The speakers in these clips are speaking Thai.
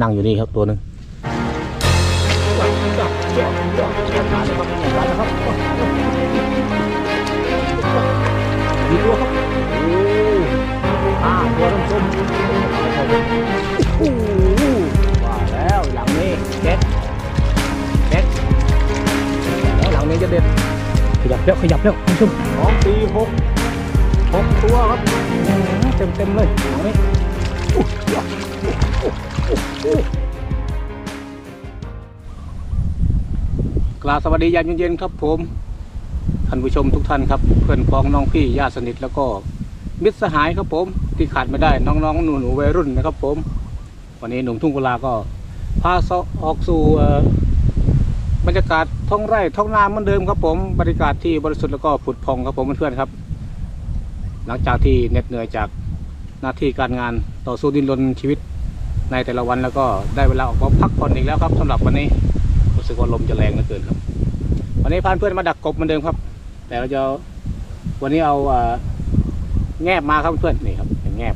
นั่งอยู่นี่ครับตัวหนึ่งมีตัวครับโอ้ห้าตัวน้ำส้มโอ้โหว่าแล้วหลังนี้เด็ดเด็ดแล้วหลังนี้จะเด็ดขยับแล้วขยับแล้วคุณผู้ชมสองสี่หกหกตัวครับเต็มเต็มๆเลยหลังนี้ กราบสวัสดียามเย็นๆครับผมท่านผู้ชมทุกท่านครับ เพื่อนพ้องน้องพี่ญาติสนิทแล้วก็มิตรสหายครับผม ที่ขาดไม่ได้น้องๆหนูๆวัยรุ่นนะครับผม วันนี้หนุ่มทุ่งกุลาก็พาออกสู่บรรยากาศท้องไร่ท้องนาเหมือนเดิมครับผมบรรยากาศที่บริสุทธิ์แล้วก็ผุดพองครับผมเพื่อนๆครับ หลังจากที่เหน็ดเหนื่อยจากหน้าที่การงานต่อสู้ดิ้นรนชีวิต ในแต่ละวันแล้วก็ได้เวลาออกมาพักผ่อนอีกแล้วครับสำหรับวันนี้รู้สึกว่าลมจะแรงเหลือเกินครับ วันนี้พานเพื่อนมาดักกบเหมือนเดิมครับ แต่เราจะวันนี้เอาอแงบมาครับเพื่อนนี่ครับแงบ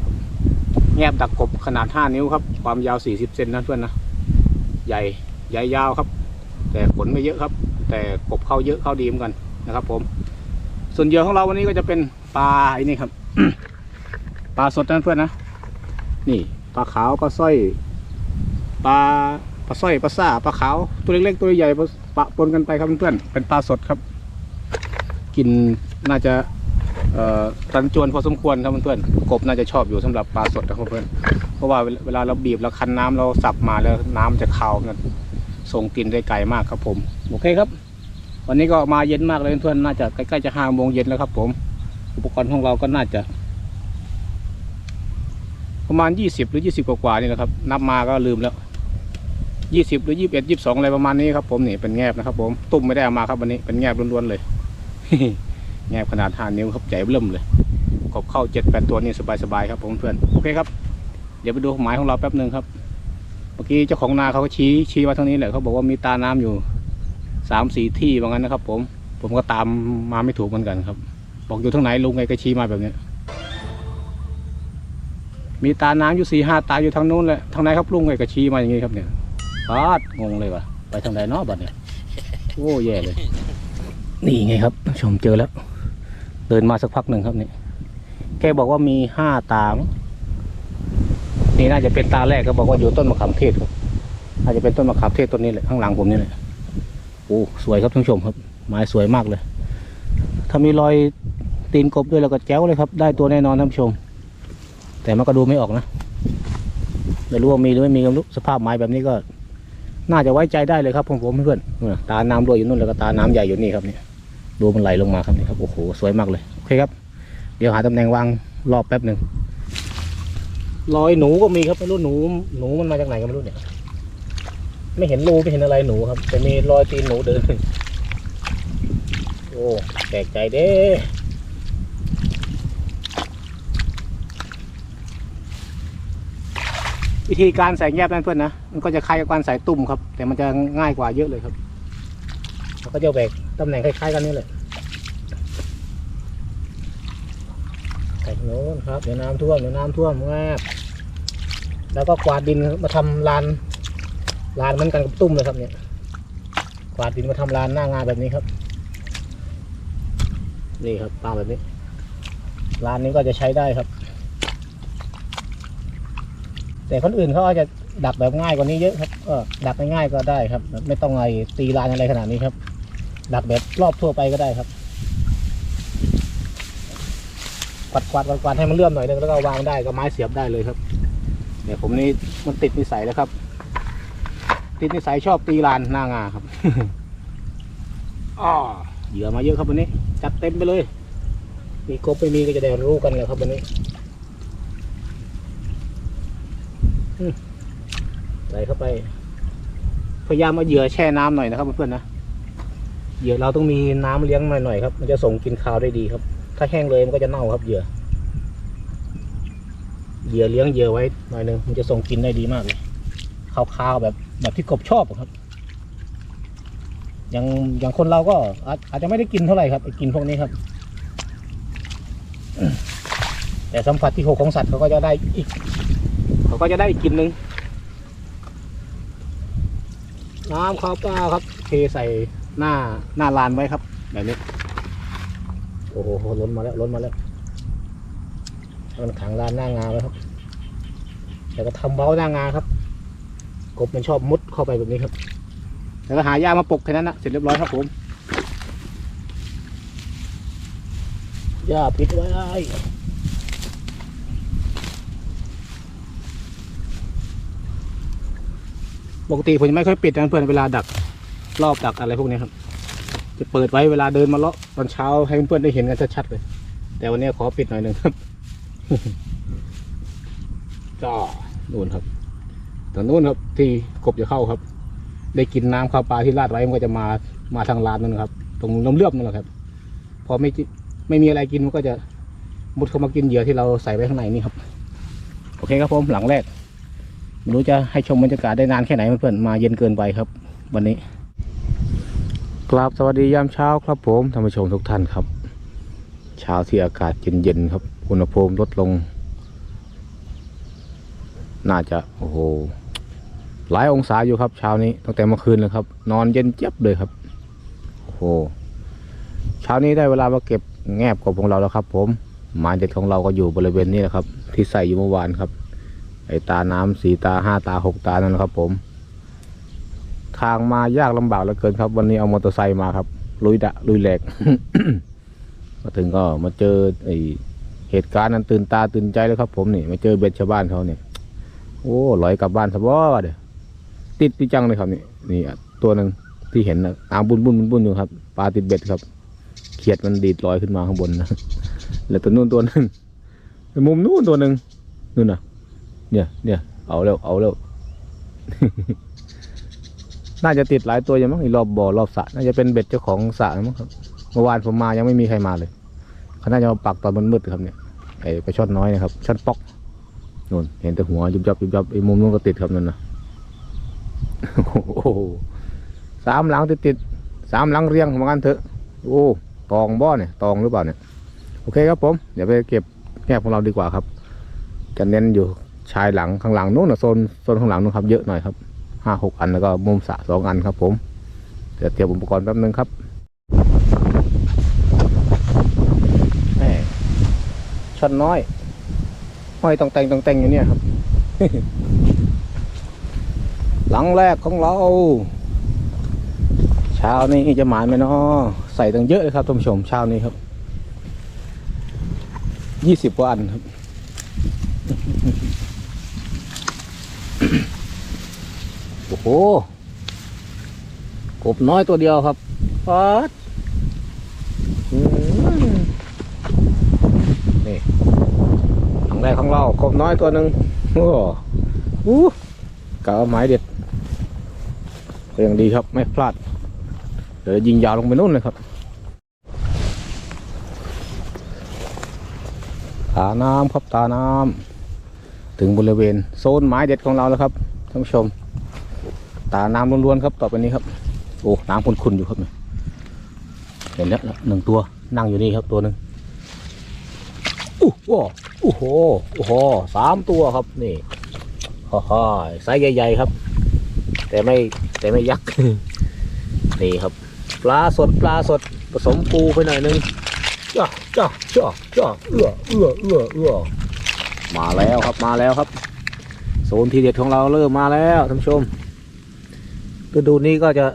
แงบดักกบขนาด 5 นิ้วครับ ความยาว 40เซนนะเพื่อนนะใหญ่ใหญ่ยาวครับ แต่ขนไม่เยอะครับ แต่กบเข้าเยอะเข้าดีเหมือนกันนะครับ ผม ส่วนเยื่อของเราวันนี้ก็จะเป็นปลาไอ้นี่ครับปลาสดนะเพื่อนนะนี่ ปลาขาวปลาสร้อยปลาปลาสร้อยปลาซ่าปลาขาวตัวเล็กๆตัวใหญ่ปะปนกันไปครับเพื่อนๆเป็นปลาสดครับ กินน่าจะเอ่อรันจวนพอสมควรครับเพื่อนๆกบน่าจะชอบอยู่สำหรับปลาสดนะครับเพื่อนเพราะว่าเวลาเราบีบเราคั้นน้ำเราสับมาแล้วน้ำจะคาวนะส่งกลิ่นได้ไกลมากครับผมโอเคครับ วันนี้ก็มาเย็นมากเลยเพื่อนๆน่าจะใกล้ๆจะห้าโมงเย็นแล้วครับ ผม อุปกรณ์ของเราก็น่าจะ ประมาณยี่สิบหรือยี่สิบกว่าๆนี่แหละครับ นับมาก็ลืมแล้วยี่สิบหรือยี่สิบเอ็ดยี่สิบสองอะไรประมาณนี้ครับผมนี่เป็นแงบนะครับ ผมตุ้มไม่ได้เอามาครับวันนี้เป็นแงบล้วนๆเลย แงบขนาดห้านิ้วครับใหญ่เริ่มเลยกบเข้าเจ็ดแปดตัวนี่สบายๆครับผมเพื่อนโอเคครับเดี๋ยวไปดูหมายของเราแป๊บหนึ่งครับเมื่อกี้เจ้าของนาเขาก็ชี้ชี้มาทางนี้แหละเขาบอกว่ามีตาน้ำอยู่สามสี่ที่ว่างั้นนะครับ ผม ผมก็ตามมาไม่ถูกเหมือนกันครับ บอกอยู่ทางไหนลุงไงก็ชี้มาแบบนี้ มีตาน้ำอยู่สี่ห้าตาอยู่ทางนู้นแหละทางไหนครับลุงไงก็ชี้มาอย่างนี้ครับเนี่ยปาดงงเลยวะไปทางไหนเนาะบัดเนี่ยโอ้แย่เลย นี่ไงครับชมเจอแล้ว เดินมาสักพักหนึ่งครับนี่แกบอกว่ามีห้าตานี่น่าจะเป็นตาแรกก็บอกว่าอยู่ต้นมะขามเทศครับน่าจจะเป็นต้นมะขามเทศต้นนี้แหละข้างหลังผมนี่แหละโอ้สวยครับท่านผู้ชมครับไม้สวยมากเลย ถ้ามีรอยตีนกบด้วยแล้วก็แจ๋วเลยครับ ได้ตัวแน่นอนท่านผู้ชม แต่มันก็ดูไม่ออกนะไม่รู้ว่ามีหรือไม่มีก็ไม่รู้สภาพไม้แบบนี้ก็ น่าจะไว้ใจได้เลยครับผมผมเพื่อนๆนู่นน่ะตาน้ำรั่วอยู่นู่นแล้วก็ตาน้ำใหญ่อยู่นี่ครับเนี่ยดูมันไหลลงมาครับนี่ครับโอ้โหสวยมากเลยโอเคครับ เดี๋ยวหาตำแหน่งวางรอบแป๊บหนึ่งรอยหนูก็มีครับไม่รู้หนู หนูมันมาจากไหนก็ไม่รู้เนี่ย ไม่เห็นรูไม่เห็นอะไรหนูครับ แต่มีรอยตีนหนูเดินโอ้แปลกใจเด้ วิธีการใส่แยบนั่นเพื่อนนะมันก็จะคล้ายกับการใส่ตุ่มครับ แต่มันจะง่ายกว่าเยอะเลยครับมันก็จะแบกตำแหน่งคล้ายๆกันนี่เลยใส่โน้นครับเดี๋ยวน้ำท่วมเดี๋ยวน้ำท่วมงาบแล้วก็กวาดดินมาทำลานลานเหมันกันกับตุ่มเลยครับเนี่ยกวาดดินมาทำลานหน้างานแบบนี้ครับ นี่ครับปลาแบบนี้ลานนี้ก็จะใช้ได้ครับ แต่คนอื่นเขาอาจจะดักแบบง่ายกว่านี้เยอะครับก็ดักง่ายๆก็ได้ครับ ไม่ต้องไอตีลานอะไรขนาดนี้ครับ ดักแบบรอบทั่วไปก็ได้ครับกวาดกวาดกวาดกวาดให้มันเลื่อมหน่อยนึงแล้วก็วางได้ก็ไม้เสียบได้เลยครับเดี๋ยวผมนี่มันติดนิสัยแล้วครับ ติดนิสัยชอบตีลานหน้างาครับอ้อเหยื่อมาเยอะครับวันนี้ จัดเต็มไปเลย มีกบไม่มีก็จะได้รู้กันเลยครับวันนี้ ใส่เข้าไป พยายามเอาเหยื่อแช่น้ำหน่อยนะครับเพื่อนๆนะเหยื่อเราต้องมีน้ำเลี้ยงหน่อยๆครับ มันจะส่งกินคาวได้ดีครับ ถ้าแห้งเลยมันก็จะเน่าครับเหยื่อเหยื่อเลี้ยงเหยื่อไว้หน่อยหนึงมันจะส่งกินได้ดีมากเลยคาวๆแบบแบบที่กบชอบครับอย่างอย่างคนเราก็อาจอาจจะไม่ได้กินเท่าไหร่ครับกินพวกนี้ครับ แต่สัมผัสที่หกของสัตว์เขาก็จะได้อีก เขาก็จะได้อีกกลินหนึ่งน้ำข้าวเปล่าครับเทใส่หน้าหน้าลานไว้ครับ แบบนี้ โอ้โหล้นมาแล้วล้นมาแล้วมันขังลานหน้างาไว้ครับแล้วก็ทำเบ้าหน้างาครับ กบมันชอบมุดเข้าไปแบบนี้ครับแล้วก็หายามาปกแค่นั้นนะเสร็จเรียบร้อยครับผมหญ้าปิดไว้ ปกติผมจะไม่ค่อยปิดนะเพื่อนเวลาดักรอบดักอะไรพวกนี้ครับ จะเปิดไว้เวลาเดินมาเลาะตอนเช้าให้เพื่อนๆได้เห็นกันชัดๆเลย แต่วันนี้ขอปิดหน่อยหนึ่งครับก็นู่นครับตรงนู้นครับที่กบจะเข้าครับ ได้กินน้ำข้าวปลาที่ราดไว้มันก็จะมามาทางลานนั่นครับ ตรงน้ำเลือบนั่นแหละครับ พอไม่ไม่มีอะไรกินมันก็จะมุดเข้ามากินเหยื่อที่เราใส่ไว้ข้างในนี่ครับ โอเคครับผมหลังแรก ไม่รู้จะให้ชมบรรยากาศได้นานแค่ไหนเพื่อนๆมาเย็นเกินไปครับ วันนี้กราบสวัสดียามเช้าครับผมท่านผู้ชมทุกท่านครับ เช้าที่อากาศเย็นๆครับอุณหภูมิลดลง น่าจะโอ้โหหลายองศาอยู่ครับ เช้านี้ตั้งแต่เมื่อคืนเลยครับ นอนเย็นเจี๊ยบเลยครับโอ้โหเช้านี้ได้เวลามาเก็บแงบกบของเราแล้วครับ ผมหมาเด็ดของเราก็อยู่บริเวณนี้แหละครับ ที่ใส่อยู่เมื่อวานครับ ไอตาน้ำสี่ตาห้าตาหกตานั่นละครับ ผม ทางมายากลำบากเหลือเกินครับ วันนี้เอามอเตอร์ไซค์มาครับ ลุยดะลุยแหลก มาถึงก็มาเจอไอเหตุการณ์นั้นตื่นตาตื่นใจเลยครับ ผมนี่มาเจอเบ็ดชาวบ้านเขาเนี่ยโอ้ลอยกลับบ้านสบายเด้อติดที่จังเลยครับนี่นี่ตัวหนึ่งที่เห็นนะตามบุญบุญบุญบุญอยู่ครับปลาติดเบ็ดครับเขียดมันดีดลอยขึ้นมาข้างบนนะแล้วตัวนู้นตัวหนึงมุมนู้นตัวหนึ่งนู่นนะ เนี่ยเนี่ยเอาแล้วเอาแล้ว น่าจะติดหลายตัวอย่างมั้งอีรอบบ่อรอบสระน่าจะเป็นเบ็ดเจ้าของสระมั้งครับเมื่อวานผมมายังไม่มีใครมาเลยเขาน่าจะมาปักตอนมันมืดครับเนี่ยไอ้ปลาช่อนน้อยนะครับช่อนปอกนู่นเห็นแต่หัวยุบยับยุบยับไอ้มุมนู้นก็ติดครับนั่นนะโอ้โหสามหลังติดติดสามหลังเรียงเหมือนกันเถอะโอ้ตองบ่อเนี่ยตองหรือเปล่าเนี่ยโอเคครับผม เดี๋ยวไปเก็บแงบของเราดีกว่าครับจะเน้นอยู่ ชายหลังข้างหลังนู้นนะโซนโซนข้างหลังนู้นครับเยอะหน่อยครับห้าหกอันแล้วก็มุมสระสองอันครับ ผมเดี๋ยวเตรียมอุปกรณ์แป๊บนึงครับแม่ช็อตน้อยห้อยตองแต่งตองแต่งอยู่เนี่ยครับ หลังแรกของเรา เช้านี้จะหมานไหมเนาะใส่ตั้งเยอะเลยครับท่านผู้ชมเช้านี้ครับยี่สิบกว่าอันครับ โอ้โห กบน้อยตัวเดียวครับปัดนี่ครั้งแรกของเรา กบน้อยตัวหนึ่งโอ้โหกะเอาไม้เด็ดก็ยังดีครับ ไม่พลาด เดี๋ยวยิงยาวลงไปนู่นเลยครับตาน้ำครับตาน้ำ ถึงบริเวณโซนไม้เด็ดของเราแล้วครับท่านผู้ชม ตาน้ำล้วนๆครับต่อไปนี้ครับ โอ้น้ำขุ่นๆอยู่ครับเนี่ยเห็นแล้วหนึ่งตัวนั่งอยู่นี่ครับตัวหนึ่งอู้โอ้โอ้โหโอ้โหสามตัวครับนี่ฮ่าฮ่าไซส์ใหญ่ๆครับ แต่ไม่แต่ไม่ยักษ์นี่ครับ ปลาสดปลาสดผสมปูไปหน่อยหนึงจ้าจ้าจ้าจ้าเอื้อเอื้อเอื้อเอื้อ มาแล้วครับมาแล้วครับ โซนทีเด็ดของเราเริ่มมาแล้วท่านชมฤดูนี้ก็จะ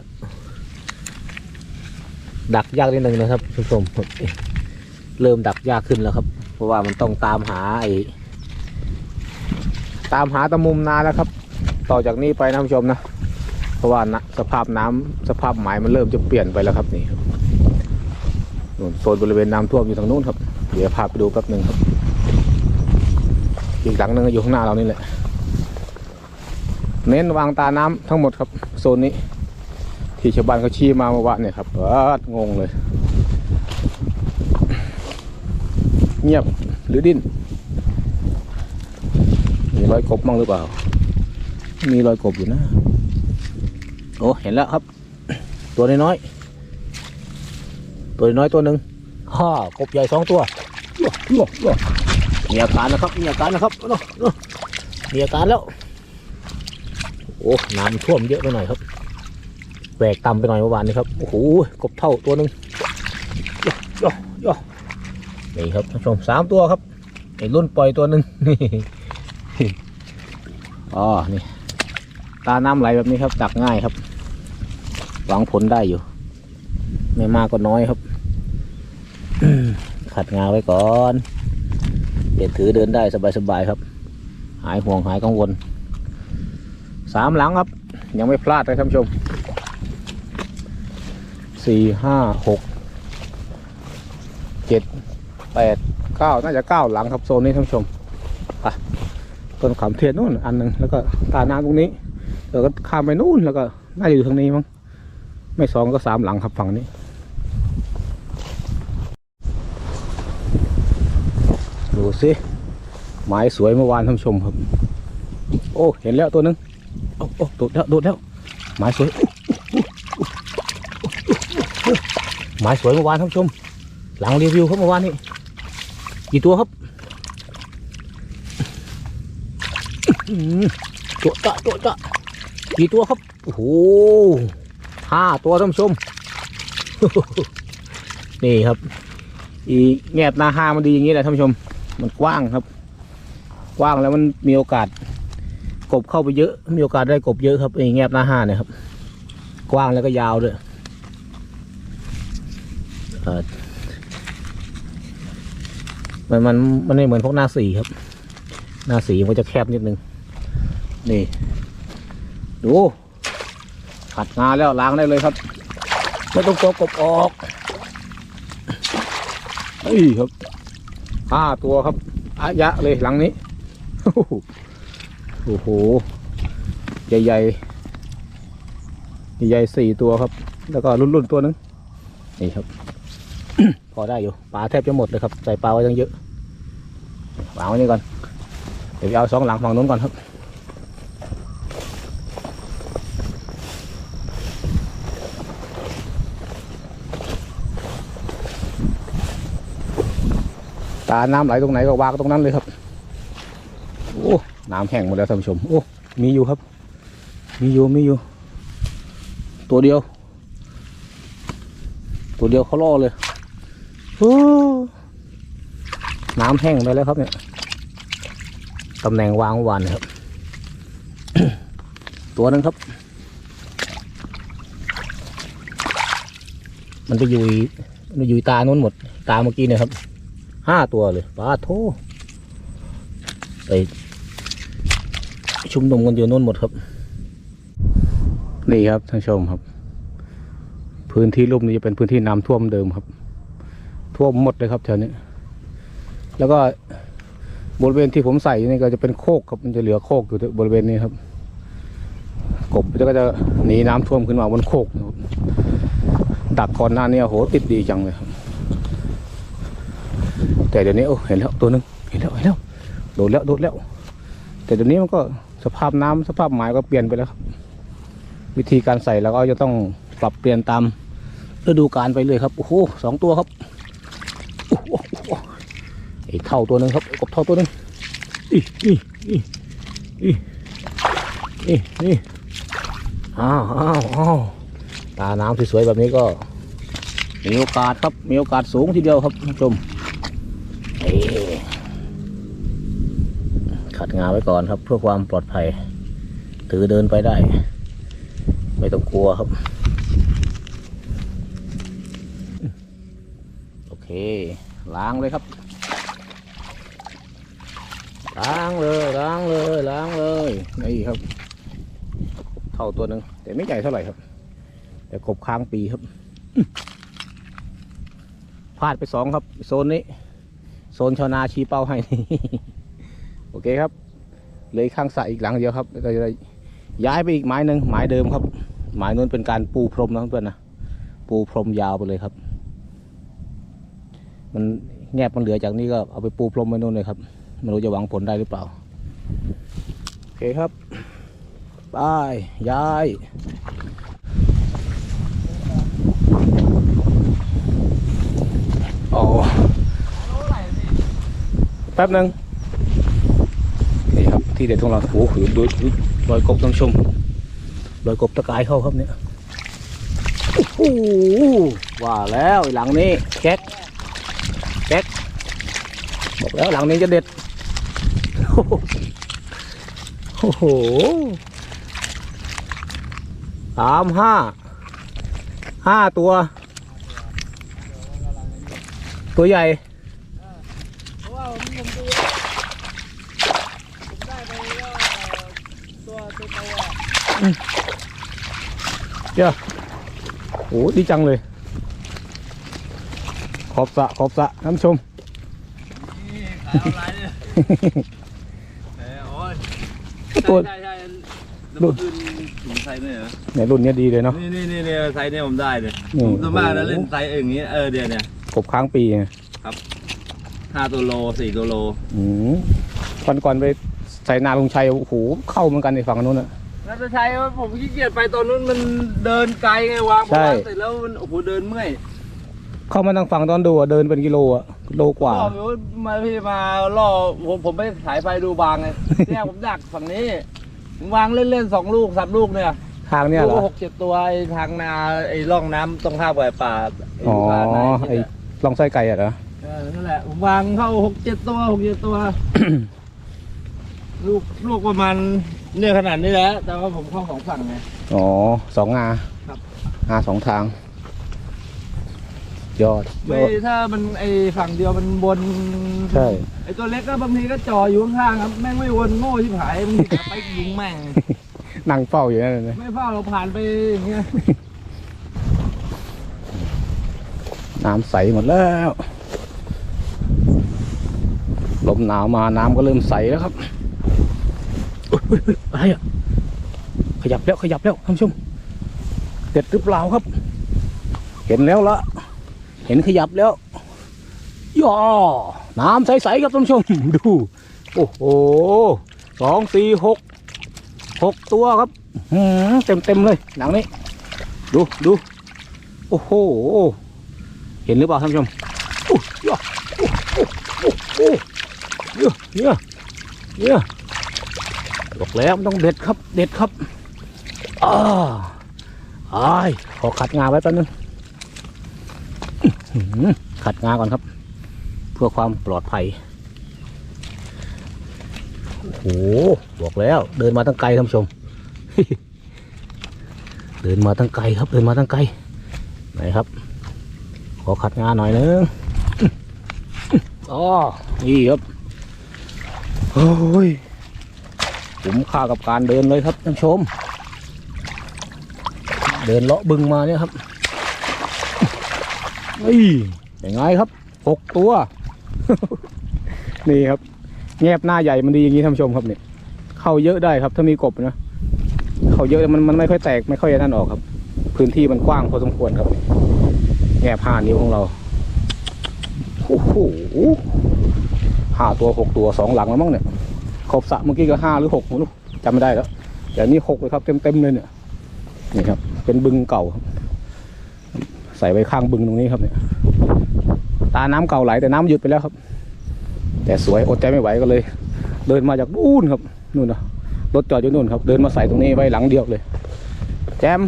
ดักยากนิดนึงนะครับท่านชมเริ่มดักยากขึ้นแล้วครับ เพราะว่ามันต้องตามหาไอ้ตามหาตะมุมนาแล้วครับ ต่อจากนี้ไปท่านชมนะเพราะว่านะสภาพน้ำสภาพหมายมันเริ่มจะเปลี่ยนไปแล้วครับนี่โซนบริเวณน้ำท่วมอยู่ทางนู้นครับ เดี๋ยวพาไปดูแป๊บหนึ่งครับ อีกหลังหนึงอยู่ข้างหน้าเรานี่แหละ เน้นวางตาน้ำทั้งหมดครับโซนนี้ ที่ชาวบ้านเขาชี้มาเมื่อวานเนี่ยครับงงเลย เงียบหรือดิ้นมีรอยกบมั่งหรือเปล่า มีรอยกบอยู่นะ โอ้เห็นแล้วครับ ตัวน้อยตัวน้อยตัวหนึ่งฮ่ากบใหญ่สองตัวยั่วยั่วยั่ว มีอาการนะครับ มีอาการนะครับเนาะเนาะมีอาการแล้ว โอ้ น้ำท่วมเยอะไปหน่อยครับแหวกต่ำไปหน่อยเมื่อวานนี้ครับ โอ้โห กบเท่าตัวหนึ่งย่อย่อย่อนี่ครับท่านผู้ชมสามตัวครับไอ้รุ่นปล่อยตัวหนึ่งอ๋อ นี่ ตาน้ำไหลแบบนี้ครับตักง่ายครับ หวังผลได้อยู่ ไม่มากก็น้อยครับ ขัดงาไว้ก่อน เด็ดถือเดินได้สบายๆครับ หายห่วงหายกังวลสามหลังครับ ยังไม่พลาดเลยท่านผู้ชมสี่ห้าหกเจ็ดแปดเก้าน่าจะเก้าหลังครับโซนนี้ท่านผู้ชมอะต้นขามเทียนนู่นอันหนึ่งแล้วก็ตาน้ำตรงนี้แล้วก็ข้ามไปนู่นแล้วก็น่าจะอยู่ทางนี้มั้งไม่สองก็สามหลังครับฝั่งนี้ ดู สิไม้สวยเมื่อวานท่านชมครับ โอ้เห็นแล้วตัวหนึงโอ้โอ้โดดแล้วโดดแล้วไม้สวยหมายสวยเมื่อวานท่านชม หลังรีวิวครับเมื่อวานนี้กี่ตัวครับอื้อหือตัวจะตัวจะกี่ตัวครับโอ้โหห้าตัวท่านชม นี่ครับ อีแงบหน้าห้ามันดีอย่างนี้แหละท่านผู้ชม มันกว้างครับ กว้างแล้วมันมีโอกาส กบเข้าไปเยอะ มีโอกาสได้กบเยอะครับไอ้แงบหน้าห้าเนี่ยครับ กว้างแล้วก็ยาวด้วยมันมันมันไม่เหมือนพวกหน้าสีครับ หน้าสีมันจะแคบนิดนึง นี่ ดูขัดงาแล้วล้างได้เลยครับไม่ต้องตัวกบออกนี่ครับ ห้าตัวครับอายะเลยหลังนี้ โอ้โห ใหญ่ใหญ่ๆใหญ่สี่ตัวครับ แล้วก็รุ่นๆตัวนึง นี่ครับ พอได้อยู่ ปลาแทบจะหมดเลยครับ ใส่ปลาไว้ตั้งเยอะวางไว้นี่ก่อน เดี๋ยวเอาสองหลังฝั่งนู้นก่อนครับ ตาน้ำไหลตรงไหนก็วางตรงนั้นเลยครับ โอ้น้ำแห้งหมดแล้วท่านผู้ชม โอ้ มีอยู่ครับ มีอยู่ มีอยู่ ตัวเดียว ตัวเดียวเขาล่อเลยโอ้น้ำแห้งไปแล้วครับเนี่ยตำแหน่งวางวานครับ ตัวนึงครับ มันจะอยู่มันอยู่ตาโน้นหมด ตาเมื่อกี้เนี่ยครับ ห้าตัวเลยปลาโทไปชุมนุมกันอยู่โน้นหมดครับ นี่ครับท่านผู้ชมครับ พื้นที่ลุ่มนี้จะเป็นพื้นที่น้ำท่วมเดิมครับ ท่วมหมดเลยครับแถวนี้ แล้วก็บริเวณที่ผมใส่นี่ก็จะเป็นโคกครับมันจะเหลือโคกอยู่บริเวณนี้ครับ กบก็จะหนีน้ำท่วมขึ้นมาบนโคกนะครับดักก่อนหน้านี้โอ้โหติดดีจังเลยครับ แต่เดี๋ยวนี้โอ้เห็นแล้วตัวหนึงเห็นแล้วเห็นแล้วโดดแล้วโดดแล้ว แต่เดี๋ยวนี้มันก็สภาพน้ำสภาพหมายก็เปลี่ยนไปแล้วครับ วิธีการใส่เราก็จะต้องปรับเปลี่ยนตามฤดูกาลไปเลยครับโอ้โหสองตัวครับอ้โหโอ้โหไอ้เท่าตัวหนึ่งครับกบเท่าตัวหนึ่งอีนี่นี่นี่นี่นี่อ้าวอ้าวอ้าวตาน้ำสวยๆแบบนี้ก็ มีโอกาสครับมีโอกาสสูงทีเดียวครับท่านผู้ชม ขัดงาไว้ก่อนครับ เพื่อความปลอดภัย ถือเดินไปได้ ไม่ต้องกลัวครับ โอเค ล้างเลยครับ ล้างเลยล้างเลยล้างเลยนี่ครับ เท่าตัวหนึ่งแต่ไม่ใหญ่เท่าไหร่ครับ แต่กบค้างปีครับพลาดไปสองครับ โซนนี้ โซนชาวนาชี้เป้าให้ โอเคครับเหลยข้างสระอีกหลังเดียวครับแล้วก็จะได้ย้ายไปอีกไม้หนึ่งไม้เดิมครับ ไม้นู้นเป็นการปูพรมนะเพื่อนนะปูพรมยาวไปเลยครับ มันแงบมันเหลือจากนี้ก็เอาไปปูพรมไปนู่นเลยครับไม่รู้จะหวังผลได้หรือเปล่าโอเคครับไปย้ายโอ้ แป๊บหนึ่งนี่ครับที่เด็ดของเราโอ้โหดูดูรอยกบต้องชมรอยกบตะกายเข้าครับเนี่ยโอ้โหว่าแล้วหลังนี้แก๊กแก๊กบอกแล้วหลังนี้จะเด็ดโอ้โหสามห้าห้าตัว ตัวใหญ่ เพราะว่าผมผมดูผมได้ไปก็ตัวตัวโตอะ เจ้าโอ้ดีจังเลย ขอบสระขอบสระน้ำชมนี่ขายออนไลน์เนี่ยเออโอ้ยตัวใช่ใช่แล้วเมื่อคืนผมใส่เนี่ยเหรอเนี่ยรุ่นเนี้ยดีเลยเนาะ นี่นี่นี่นี่ไซส์เนี่ยผมได้เลยอืมผมส่วนมากนะเล่นไซส์อย่างงี้เออเดี๋ยวเนี่ยกบค้างปีไงห้าตัวโลสี่ตัวโลอืมก่อนก่อนไปใส่นาลุงชัยโอ้โหเข้าเหมือนกันในฝั่งนู้นอะ นัทชัยว่าผมขี้เกียจไปตอนนู้นมันเดินไกลไงวางใช่วางเสร็จแล้วมันโอ้โหเดินเมื่อยเข้ามาทางฝั่งตอนดูอะเดินเป็นกิโลอะโลกว่า บอกอยู่มาพี่มาล่อผมผมไปถ่ายไฟดูบางไงเนี่ยผมดักฝั่งนี้ผมวางเล่นๆสองลูกสามลูกเนี่ยทางเนี่ยเหรลูอกหกเจ็ดตัวไอ้ทางนาไอ้ร่องน้ำตรงข้ามกับไอ้ป่าไอ้อ๋อ ป่านาไอ้ลองไส้ไก่อะเหรอ เออนั่นแหละผมวางเข้าหกเจ็ดตัวหกเจ็ดตัว ลูกลูกประมาณ เนี่ยขนาดนี้แหละแต่ว่าผมเข้าของฝั่งไง อ๋อสองงาครับงาสองทาง ยอดยไม่อดถ้ามันไอ้ฝั่งเดียวมันบนใช่ ไอ้ตัวเล็กก็บางทีก็จ่ออยู่ข้างๆครับแม่งไม่วนโง่ชิบหายบางทีก็ไปยิงแม่ง นั่งเฝ้าอยู่นั่นเลยไม่เฝ้าเราผ่านไปอย่างเงี้ยน้ำใสหมดแล้ว ลมหนาวมาน้ำก็เริ่มใสแล้วครับ อุ๊ยอะไรอะขยับแล้วขยับแล้วท่านผู้ชมเด็ดหรือเปล่าครับ เห็นแล้วละเห็นขยับแล้วย่อน้ำใสๆครับท่านผู้ชมดู โอ้โหสองสี่หกหกตัวครับเต็มเต็มๆเลยหลังนี้ ดูดูโอ้โหเห็นหรือเปล่าท่านผู้ชมโอ้ยอโอ้โอ้โอ้เยอะเยอะเยอะ แล้วมันต้องเด็ดครับ เด็ดครับอ้าไอ้ายขอขัดงาไว้แป๊บนึงขัดงาก่อนครับ เพื่อความปลอดภัยโอ้โหบอกแล้ว เดินมาตั้งไกลท่านผู้ชม เดินมาตั้งไกลครับ เดินมาตั้งไกลไหนครับ ขอขัดงาหน่อยนึงอ๋อนี่ครับโอ้ย ผมค่ากับการเดินเลยครับท่านชม เดินเลาะบึงมาเนี่ยครับนี่ยังไงครับหกตัว นี่ครับ แงบหน้าใหญ่มันดีอย่างนี้ท่านชมครับเนี่ยเข้าเยอะได้ครับ ถ้ามีกบนะเข้าเยอะมันมันไม่ค่อยแตกไม่ค่อยนั่นออกครับ พื้นที่มันกว้างพอสมควรครับ แงบห้านิ้วของเราโอ้โหห้าตัวหกตัวสองหลังแล้วมั้งเนี่ย ขอบสระเมื่อกี้ก็ห้าหรือหกผมจำไม่ได้แล้วแต่นี่หกเลยครับเต็มเต็มๆเลยเนี่ยนี่ครับ เป็นบึงเก่าครับ ใส่ไว้ข้างบึงตรงนี้ครับเนี่ย ตาน้ำเก่าไหลแต่น้ำหยุดไปแล้วครับ แต่สวยอดใจไม่ไหวก็เลย เดินมาจากนู่นครับนู่นนะรถจอดอยู่นู่นครับ เดินมาใส่ตรงนี้ไว้หลังเดียวเลย แจม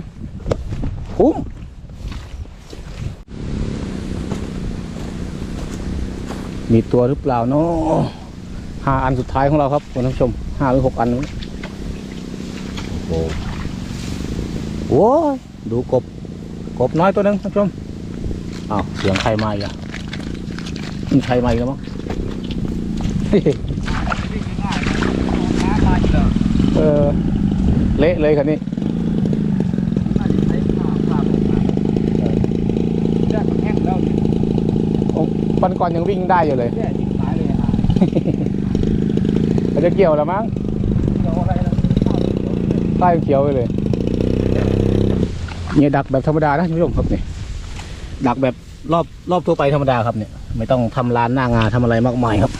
คุ้มมีตัวหรือเปล่าเนาะ ห้าอันสุดท้ายของเราครับคุณผู้ชมห้าหรือหกอันนู้นโอ้โหโอ้ยดูกบ กบน้อยตัวหนึงท่านผู้ชมอ้าวเสียงใครมาอีกอะมีใครมาอีกแล้วมั้งน้ำมาอีกแล้วเออเละเลยคันนี้น่าจะใช้ผ้าผ้าผมมาเลือดมันแห้งแล้ววันก่อนยังวิ่งได้อยู่เลย มันจะเกี่ยวแล้วมั้งเดี๋ยวอะไรนะข้าวเดี๋ยวใต้เขียวไปเลยเนี่ยดักแบบธรรมดานะท่านผู้ชมครับเนี่ยดักแบบรอบรอบทั่วไปธรรมดาครับเนี่ย ไม่ต้องทำลานหน้างาทำอะไรมากมายครับ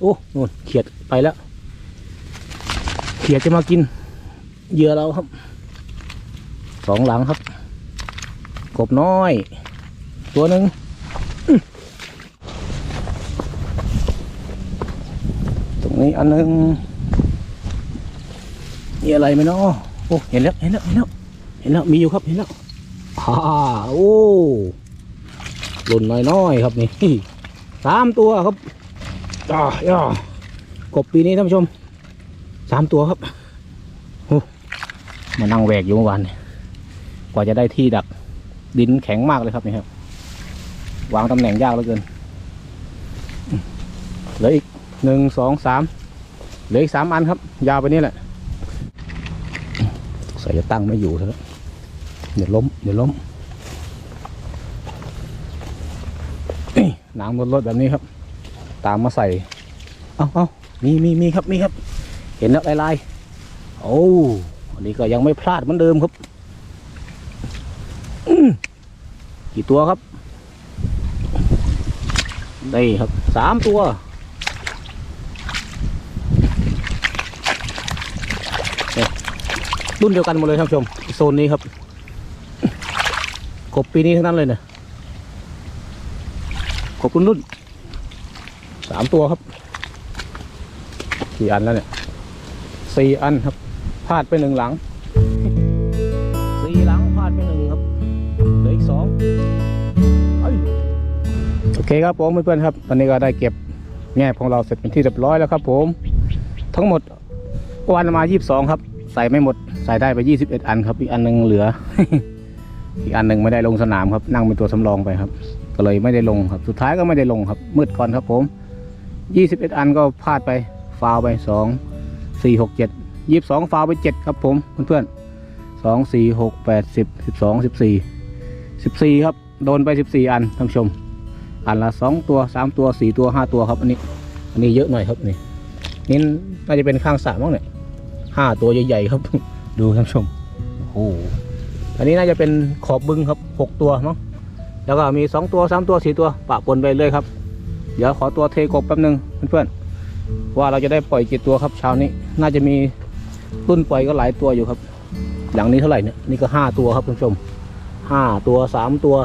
โอ้นู่นเขียดไปแล้ว เขียดจะมากินเหยื่อเราครับสองหลังครับ กบน้อย ตัวหนึ่งอื้อตรง นี้อันหนึงมีอะไรไหมเนาะโอ้เห็นแล้วเห็นแล้วเห็นแล้วห็นแล้วมีอยู่ครับเห็นแล้วอ่าโอ้หล่นน้อยๆครับนี่สามตัวครับอ่าย่ากบปีนี้ท่านผู้ชมสามตัวครับโอ้มานั่งแหวกอยู่เมื่อวานเนี่ยกว่าจะได้ที่ดักดินแข็งมากเลยครับนี่ครับ วางตำแหน่งยากเหลือเกินเหลืออีก หนึ่งสองสามเหลืออีกสามอันครับ ยาวไปนี่แหละใส่จะตั้งไม่อยู่แล้วเดี๋ยวล้มเดี๋ยวล้มน้ำรถๆแบบนี้ครับ ตามมาใส่ เอาเอามีมีมีครับมีครับ เห็นแล้วลายลายๆโอ้อันนี้ก็ยังไม่พลาดเหมือนเดิมครับกี่ตัวครับนี่ครับสามตัว เนี่ย รุ่นเดียวกันหมดเลยท่านผู้ชมโซนนี้ครับ กบปีนี้ทั้งนั้นเลยเนี่ยกบรุ่นรุ่นสามตัวครับกี่อันแล้วเนี่ยสี่อันครับพลาดไปหนึ่งหลังสี่หลังพลาดไปหนึ่งครับเหลืออีกสองโอเคครับผมเพื่อนๆครับตอนนี้ก็ได้เก็บแง่ของเราเสร็จเป็นที่เรียบร้อยแล้วครับ ผม ทั้งหมดวันมา 22 ครับ ใส่ไม่หมดใส่ได้ไป 21 อันครับอีกอันหนึงเหลือ อีกอันหนึ่งไม่ได้ลงสนามครับ นั่งเป็นตัวสำรองไปครับ ก็เลยไม่ได้ลงครับ สุดท้ายก็ไม่ได้ลงครับ มืดก่อนครับผม 21 อันก็พลาดไปฟาวไป 2 4 6 7 22 ฟาวไป 7 ครับผมเพื่อนๆ2 4 6 8 10 12 14 14 ครับ โดนไป 14 อันท่านชม อันละสองตัวสามตัวสี่ตัวห้าตัวครับอันนี้ อันนี้เยอะหน่อยครับนี่นี่น่าจะเป็นข้างสระมั้งเนี่ย ห้าตัวใหญ่ๆครับ ดูท่านผู้ชมโอ้โหอันนี้น่าจะเป็นขอบบึงครับหกตัวมั้งแล้วก็มีสองตัวสามตัวสี่ตัวปะปนไปเลยครับ เดี๋ยวขอตัวเทกบแป๊บนึงเพื่อนๆว่าเราจะได้ปล่อยกี่ตัวครับเช้านี้ น่าจะมีรุ่นปล่อยก็หลายตัวอยู่ครับ หลังนี้เท่าไหร่เนี่ยนี่ก็ห้าตัวครับท่านผู้ชมห้าตัวสามตัว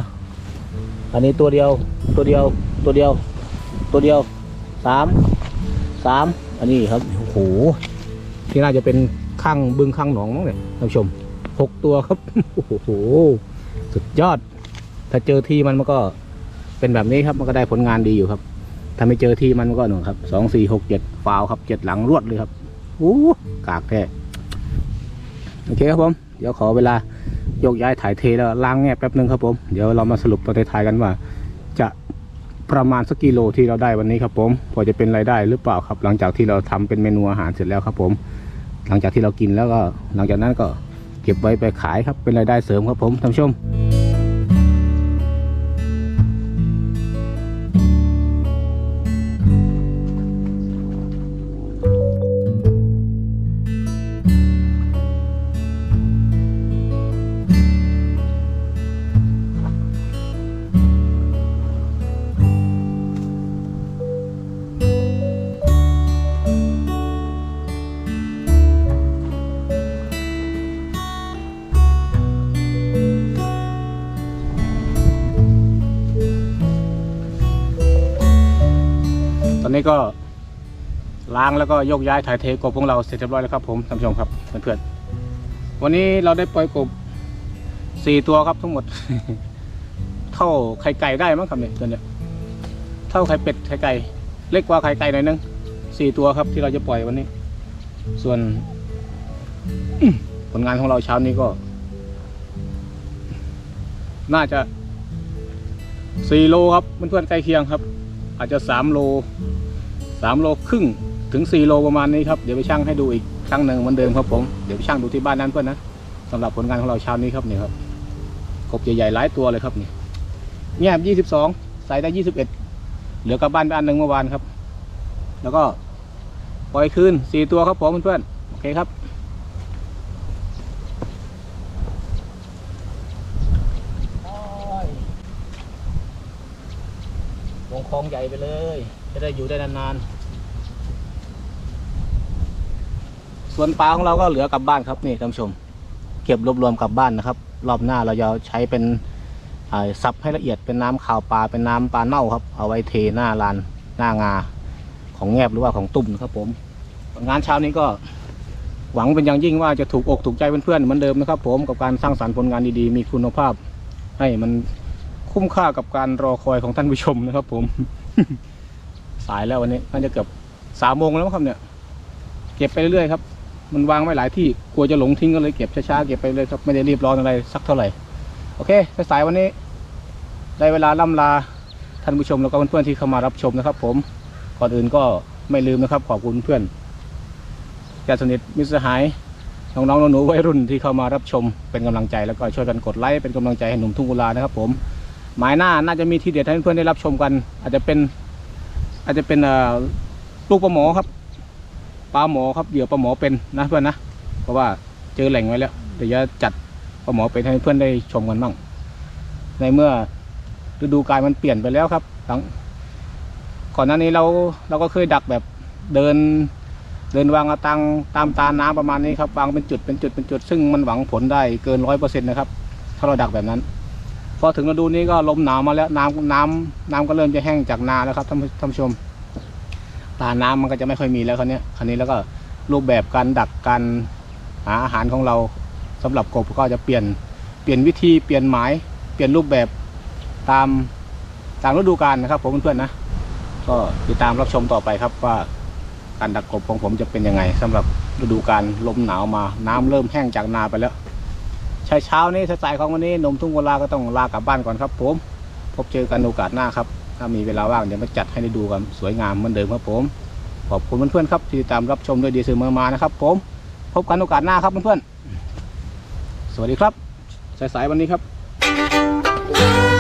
อันนี้ตัวเดียวตัวเดียวตัวเดียว ตัวเดียวสามสามอันนี้ครับโอ้โห ที่น่าจะเป็นข้างบึงข้างหนองมั้งเนี่ยท่านผู้ชมหกตัวครับโอ้โหสุดยอด ถ้าเจอที่มันมันก็เป็นแบบนี้ครับมันก็ได้ผลงานดีอยู่ครับ ถ้าไม่เจอที่มันมันก็หนึ่งครับสองสี่หกเจ็ดฟาวครับเจ็ดหลังรวดเลยครับโอ้กากแท้โอเคครับผมเดี๋ยวขอเวลาโยกย้ายถ่ายเทแล้วล้างแง่แป๊บนึงครับผมเดี๋ยวเรามาสรุปตอนท้ายกันว่า จะประมาณสักกิโลที่เราได้วันนี้ครับผมพอจะเป็นรายได้หรือเปล่าครับ หลังจากที่เราทำเป็นเมนูอาหารเสร็จแล้วครับผม หลังจากที่เรากินแล้วก็หลังจากนั้นก็เก็บไว้ไปขายครับเป็นรายได้เสริมครับผมท่านผู้ชม นี้ก็ล้างแล้วก็ยกย้ายถ่ายเทกบของเราเสร็จเรียบร้อยแล้วครับผมท่านผู้ชมครับเพื่อนๆวันนี้เราได้ปล่อยกบสี่ตัวครับทั้งหมด เท่าไข่ไก่ได้มั้งครับเนี่ยตัวเนี้ยเท่าไข่เป็ดไข่ไก่ เล็กกว่าไข่ไก่หน่อยนึงสี่ตัวครับที่เราจะปล่อยวันนี้ ส่วนผลงานของเราเช้านี้ก็ น่าจะสี่โลครับเพื่อนๆใกล้เคียงครับ อาจจะสามโล สามโลครึ่งถึงสี่โลประมาณนี้ครับ เดี๋ยวไปชั่งให้ดูอีกครั้งหนึ่งเหมือนเดิมครับผม เดี๋ยวไปชั่งดูที่บ้านนั้นเพื่อนนะสำหรับผลงานของเราเช้านี้ครับนี่ครับกบใหญ่ๆหลายตัวเลยครับนี่เงียบยี่สิบสองใส่ได้ยี่สิบเอ็ดเหลือกลับบ้านไปอันหนึ่งเมื่อวานครับ แล้วก็ปล่อยคืนสี่ตัวครับผมเพื่อนๆโอเคครับลงคลองใหญ่ไปเลย จะได้อยู่ได้นานๆ ส่วนปลาของเราก็เหลือกลับบ้านครับนี่ท่านผู้ชม เก็บรวบรวมกลับบ้านนะครับ รอบหน้าเราจะใช้เป็นซับให้ละเอียดเป็นน้ำขาวปลาเป็นน้ำปลาเน่าครับ เอาไว้เทหน้าลานหน้างา ของแงบหรือว่าของตุ่มนะครับผมงานเช้านี้ก็หวังเป็นอย่างยิ่งว่าจะถูกอกถูกใจเพื่อนๆเหมือนเดิมนะครับ ผมกับการสร้างสรรค์ผลงานดีๆ มีคุณภาพ ให้มันคุ้มค่ากับการรอคอยของท่านผู้ชมนะครับผมายแล้ววันนี้น่าจะเกือบสามโมงแล้วครับเนี่ย เก็บไปเรื่อยๆครับ มันวางไว้หลายที่กลัวจะหลงทิ้งก็เลยเก็บช้าๆเก็บไปเลยครับไม่ได้รีบร้อนอะไรสักเท่าไหร่โอเคสายวันนี้ ได้เวลาล่ำลาท่านผู้ชมแล้วก็เพื่อนๆที่เข้ามารับชมนะครับ ผมก่อนอื่นก็ไม่ลืมนะครับขอบคุณเพื่อนญาติสนิทมิตรสหายน้องๆหนูๆวัยรุ่นที่เข้ามารับชมเป็นกำลังใจแล้วก็ช่วยกันกดไลค์เป็นกำลังใจให้หนุ่มทุ่งกุลานะครับ ผมหมายหน้าน่าจะมีทีเด็ดให้เพื่อนได้รับชมกัน อาจจะเป็น อาจจะเป็นลูกปลาหมอครับปลาหมอครับเหยื่อปลาหมอเป็นนะเพื่อนนะเพราะว่าเจอแหล่งไว้แล้วเดี๋ยวจะจัดปลาหมอเป็นให้เพื่อนได้ชมกันบ้างในเมื่อฤดูกาลมันเปลี่ยนไปแล้วครับหลังก่อนหน้านี้เราเราก็เคยดักแบบเดินเดินวางอาตังตามตาน้ำประมาณนี้ครับวางเป็นจุดเป็นจุดเป็นจุด ซึ่งมันหวังผลได้เกินร้อยเปอร์เซ็นต์นะครับ ถ้าเราดักแบบนั้น พอถึงฤดูนี้ก็ลมหนาวมาแล้วน้ำน้ำน้ำก็เริ่มจะแห้งจากนาแล้วครับท่านผู้ท่านผู้ชมตาน้ำมันก็จะไม่ค่อยมีแล้วคราวนี้คราวนี้แล้วก็รูปแบบการดักการหาอาหารของเราสำหรับกบก็จะเปลี่ยนเปลี่ยนวิธีเปลี่ยนหมายเปลี่ยนรูปแบบตามตามฤดูกาลนะครับ ผมเพื่อนๆนะก็ติดตามรับชมต่อไปครับว่าการดักกบของผมจะเป็นยังไงสำหรับฤดูกาลลมหนาวมาน้ำเริ่มแห้งจากนาไปแล้ว เช้าเช้านี้สายๆของวันนี้นมทุ่งโกลาก็ต้องลากลับบ้านก่อนครับผม พบเจอกันโอกาสหน้าครับ ถ้ามีเวลาว่างเดี๋ยวมาจัดให้ได้ดูกันสวยงามเหมือนเดิมครับผม ขอบคุณเพื่อนๆครับที่ติดตามรับชมด้วยดีเสมอมานะครับ ผม พบกันโอกาสหน้าครับเพื่อนๆสวัสดีครับ สายๆวันนี้ครับ